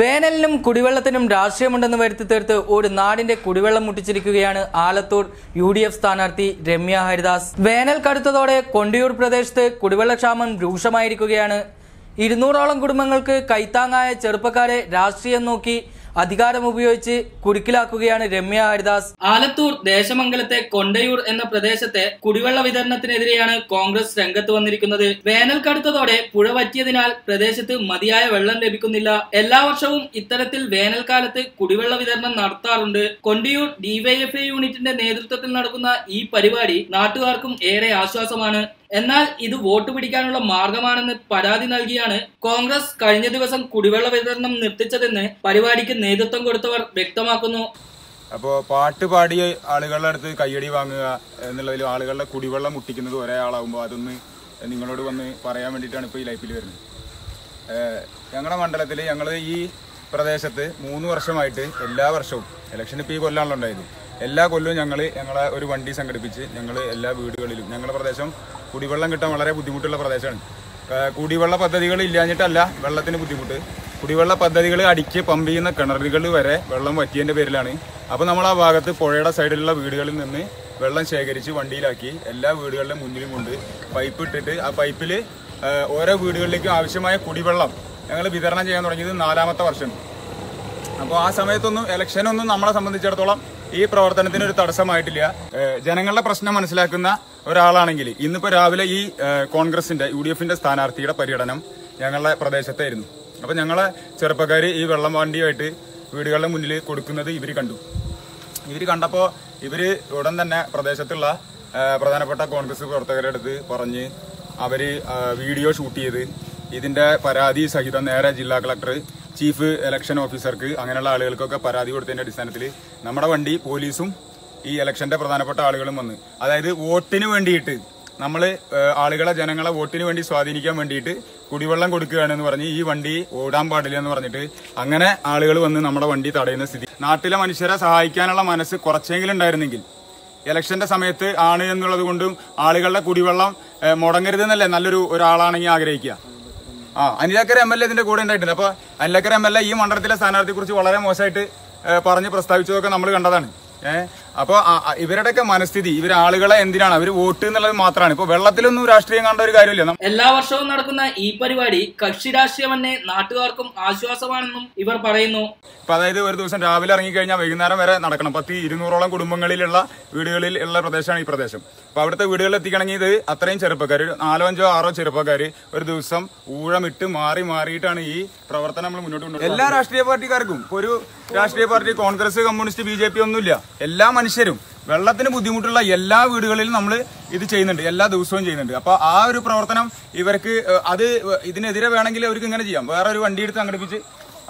വേനലിനും കുടിവെള്ളത്തിനും രാഷ്ട്രീയമുണ്ടെന്ന് വരുത്തി തീർത്ത് ഒരു നാടിന്റെ കുടിവെള്ളം മുട്ടിച്ചിരിക്കുകയാണ് ആലത്തൂർ യു ഡി എഫ് സ്ഥാനാർത്ഥി രമ്യ ഹരിദാസ്. വേനൽ കടുത്തതോടെ കൊണ്ടിയൂർ പ്രദേശത്ത് കുടിവെള്ളക്ഷാമം രൂക്ഷമായിരിക്കുകയാണ്. ഇരുന്നൂറോളം കുടുംബങ്ങൾക്ക് കൈത്താങ്ങായ ചെറുപ്പക്കാരെ രാഷ്ട്രീയം നോക്കി അധികാരം ഉപയോഗിച്ച് കുരുക്കിലാക്കുകയാണ് രമ്യ ഹരിദാസ്. ആലത്തൂർ ദേശമംഗലത്തെ കൊണ്ടയൂർ എന്ന പ്രദേശത്തെ കുടിവെള്ള വിതരണത്തിനെതിരെയാണ് കോൺഗ്രസ് രംഗത്ത് വന്നിരിക്കുന്നത്. വേനൽ കടുത്തതോടെ പുഴ വറ്റിയതിനാൽ പ്രദേശത്ത് മതിയായ വെള്ളം ലഭിക്കുന്നില്ല. എല്ലാ വർഷവും ഇത്തരത്തിൽ വേനൽക്കാലത്ത് കുടിവെള്ള വിതരണം നടത്താറുണ്ട്. കൊണ്ടയൂർ ഡിവൈഎഫ്ഐ യൂണിറ്റിന്റെ നേതൃത്വത്തിൽ നടക്കുന്ന ഈ പരിപാടി നാട്ടുകാർക്കും ഏറെ ആശ്വാസമാണ്. എന്നാൽ ഇത് വോട്ട് പിടിക്കാനുള്ള മാർഗമാണെന്ന് പരാതി നൽകിയാണ് കോൺഗ്രസ് കഴിഞ്ഞ ദിവസം കുടിവെള്ള വിതരണം നിർത്തിച്ചതെന്ന് പരിപാടിക്ക് നേതൃത്വം കൊടുത്തവർ വ്യക്തമാക്കുന്നു. അപ്പോ പാട്ട് പാടി ആളുകളുടെ അടുത്ത് കയ്യടി വാങ്ങുക എന്നുള്ളതിൽ ആളുകളുടെ കുടിവെള്ളം മുട്ടിക്കുന്നത് ഒരേ ആളാകുമ്പോൾ അതൊന്ന് നിങ്ങളോട് വന്ന് പറയാൻ വേണ്ടിയിട്ടാണ് ഇപ്പോൾ ഈ ലൈഫിൽ വരുന്നത്. ഞങ്ങളുടെ മണ്ഡലത്തിൽ ഞങ്ങൾ ഈ പ്രദേശത്ത് മൂന്ന് വർഷമായിട്ട് എല്ലാ വർഷവും ഇലക്ഷൻ ഇപ്പോൾ ഈ കൊല്ലാണല്ലോ ഉണ്ടായത്. എല്ലാ കൊല്ലവും ഞങ്ങൾ ഞങ്ങളെ ഒരു വണ്ടി സംഘടിപ്പിച്ച് ഞങ്ങൾ എല്ലാ വീടുകളിലും ഞങ്ങളുടെ പ്രദേശം കുടിവെള്ളം കിട്ടാൻ വളരെ ബുദ്ധിമുട്ടുള്ള പ്രദേശമാണ്. കുടിവെള്ള പദ്ധതികൾ ഇല്ലാഞ്ഞിട്ടല്ല വെള്ളത്തിന് ബുദ്ധിമുട്ട്. കുടിവെള്ള പദ്ധതികൾ അടിച്ച് പമ്പ് ചെയ്യുന്ന കിണറുകൾ വരെ വെള്ളം വറ്റിയതിന്റെ പേരിലാണ്. അപ്പോൾ നമ്മൾ ആ ഭാഗത്ത് പുഴയുടെ സൈഡിലുള്ള വീടുകളിൽ നിന്ന് വെള്ളം ശേഖരിച്ച് വണ്ടിയിലാക്കി എല്ലാ വീടുകളുടെ മുന്നിലും കൊണ്ട് പൈപ്പ് ഇട്ടിട്ട് ആ പൈപ്പിൽ ഓരോ വീടുകളിലേക്കും ആവശ്യമായ കുടിവെള്ളം ഞങ്ങൾ വിതരണം ചെയ്യാൻ തുടങ്ങിയത് നാലാമത്തെ വർഷം അപ്പോൾ ആ സമയത്തൊന്നും ഇലക്ഷനൊന്നും നമ്മളെ സംബന്ധിച്ചിടത്തോളം ഈ പ്രവർത്തനത്തിന് ഒരു തടസ്സമായിട്ടില്ല. ജനങ്ങളുടെ പ്രശ്നം മനസ്സിലാക്കുന്ന ഒരാളാണെങ്കിൽ ഇന്നിപ്പോൾ രാവിലെ ഈ കോൺഗ്രസിന്റെ യു ഡി എഫിന്റെ സ്ഥാനാർത്ഥിയുടെ പര്യടനം ഞങ്ങളുടെ പ്രദേശത്തായിരുന്നു. അപ്പോൾ ഞങ്ങളെ ചെറുപ്പക്കാർ ഈ വെള്ളം വണ്ടിയായിട്ട് വീടുകളുടെ മുന്നിൽ കൊടുക്കുന്നത് ഇവർ കണ്ടു. ഇവർ കണ്ടപ്പോൾ ഇവർ ഉടൻ തന്നെ പ്രദേശത്തുള്ള പ്രധാനപ്പെട്ട കോൺഗ്രസ് പ്രവർത്തകരുടെ അടുത്ത് പറഞ്ഞ് അവർ വീഡിയോ ഷൂട്ട് ചെയ്ത് ഇതിന്റെ പരാതി സഹിതം നേരെ ജില്ലാ കളക്ടർ ചീഫ് ഇലക്ഷൻ ഓഫീസർക്ക് അങ്ങനെയുള്ള ആളുകൾക്കൊക്കെ പരാതി കൊടുത്തതിന്റെ അടിസ്ഥാനത്തിൽ നമ്മുടെ വണ്ടി പോലീസും ഈ ഇലക്ഷന്റെ പ്രധാനപ്പെട്ട ആളുകളും വന്ന്. അതായത് വോട്ടിന് വേണ്ടിയിട്ട് നമ്മൾ ആളുകളെ ജനങ്ങളെ വോട്ടിന് വേണ്ടി സ്വാധീനിക്കാൻ വേണ്ടിയിട്ട് കുടിവെള്ളം കൊടുക്കുകയാണെന്ന് പറഞ്ഞ് ഈ വണ്ടി ഓടാൻ പാടില്ല എന്ന് പറഞ്ഞിട്ട് അങ്ങനെ ആളുകൾ വന്ന് നമ്മുടെ വണ്ടി തടയുന്ന സ്ഥിതി. നാട്ടിലെ മനുഷ്യരെ സഹായിക്കാനുള്ള മനസ്സ് കുറച്ചെങ്കിലും ഉണ്ടായിരുന്നെങ്കിൽ ഇലക്ഷന്റെ സമയത്ത് ആണ് എന്നുള്ളത് കൊണ്ടും ആളുകളുടെ കുടിവെള്ളം മുടങ്ങരുതെന്നല്ലേ നല്ലൊരു ഒരാളാണെങ്കിൽ ആഗ്രഹിക്കുക. ആ അനിലക്കര എം എൽ എ ഇതിന്റെ കൂടെ ഉണ്ടായിട്ടുണ്ട്. അപ്പൊ അനിലക്കര എം എൽ എ ഈ മണ്ഡലത്തിലെ സ്ഥാനാർത്ഥിയെ കുറിച്ച് വളരെ മോശമായിട്ട് പറഞ്ഞ് പ്രസ്താവിച്ചതൊക്കെ നമ്മൾ കണ്ടതാണ്. ഏഹ് അപ്പൊ ആ- ആ- ഇവരുടെയൊക്കെ മനസ്ഥിതി ഇവർ ആളുകളെ എന്തിനാണ്? അവർ വോട്ട് എന്നുള്ളത് മാത്രമാണ്. ഇപ്പൊ വെള്ളത്തിലൊന്നും രാഷ്ട്രീയം കണ്ട ഒരു കാര്യമില്ല. എല്ലാ വർഷവും നടക്കുന്ന ഈ പരിപാടി കക്ഷി രാഷ്ട്രീയം തന്നെ നാട്ടുകാർക്കും ആശ്വാസമാണെന്നും ഇവർ പറയുന്നു. ഇപ്പൊ അതായത് ഒരു ദിവസം രാവിലെ ഇറങ്ങിക്കഴിഞ്ഞാൽ വൈകുന്നേരം വരെ നടക്കണം. പത്ത് ഇരുന്നൂറോളം കുടുംബങ്ങളിലുള്ള വീടുകളിൽ ഉള്ള പ്രദേശമാണ് ഈ പ്രദേശം. അപ്പൊ അവിടുത്തെ വീടുകളിൽ എത്തിക്കണമെങ്കിൽ ഇത് അത്രയും ചെറുപ്പക്കാർ ഒരു നാലോ അഞ്ചോ ആറോ ചെറുപ്പക്കാർ ഒരു ദിവസം ഊഴമിട്ട് മാറി മാറിയിട്ടാണ് ഈ പ്രവർത്തനം നമ്മൾ മുന്നോട്ട് കൊണ്ടുപോകുന്നത് എല്ലാ രാഷ്ട്രീയ പാർട്ടിക്കാർക്കും. ഒരു രാഷ്ട്രീയ party Congress communist B J P ഒന്നുമില്ല. എല്ലാ മനുഷ്യരും വെള്ളത്തിന് ബുദ്ധിമുട്ടുള്ള എല്ലാ വീടുകളിലും നമ്മൾ ഇത് ചെയ്യുന്നുണ്ട് എല്ലാ ദിവസവും ചെയ്യുന്നുണ്ട്. അപ്പോൾ ആ ഒരു പ്രവർത്തനം ഇവർക്ക് അത് ഇതിനെതിരെ വേണമെങ്കിൽ അവർക്ക് ഇങ്ങനെ ചെയ്യാം. വേറെ ഒരു വണ്ടി എടുത്ത് സംഘടിപ്പിച്ച്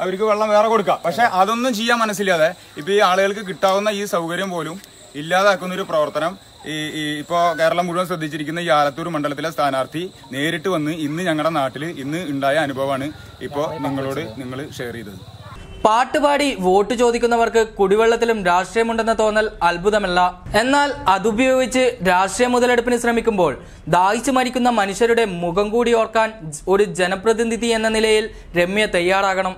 അവർക്ക് വെള്ളം വേറെ കൊടുക്കാം. പക്ഷേ അതൊന്നും ചെയ്യാൻ മനസ്സില്ലാതെ ഇപ്പോൾ ഈ ആളുകൾക്ക് കിട്ടാവുന്ന ഈ സൗകര്യം പോലും ഇല്ലാതാക്കുന്ന ഒരു പ്രവർത്തനം ഈ ഈ ഇപ്പോ കേരളം മുഴുവൻ ശ്രദ്ധിച്ചിരിക്കുന്ന ഈ ആലത്തൂർ മണ്ഡലത്തിലെ സ്ഥാനാർത്ഥി നേരിട്ട് വന്ന് ഇന്ന് ഞങ്ങളുടെ നാട്ടിൽ ഇന്ന് ഉണ്ടായ അനുഭവമാണ് ഇപ്പോൾ നിങ്ങളോട് നിങ്ങൾ ഷെയർ ചെയ്തത്. പാട്ടുപാടി വോട്ട് ചോദിക്കുന്നവർക്ക് കുടിവെള്ളത്തിലും രാഷ്ട്രീയമുണ്ടെന്ന തോന്നൽ അത്ഭുതമല്ല. എന്നാൽ അതുപയോഗിച്ച് രാഷ്ട്രീയ മുതലെടുപ്പിന് ശ്രമിക്കുമ്പോൾ ദാഹിച്ചു മരിക്കുന്ന മനുഷ്യരുടെ മുഖം കൂടി ഓർക്കാൻ ഒരു ജനപ്രതിനിധി എന്ന നിലയിൽ രമ്യ തയ്യാറാകണം.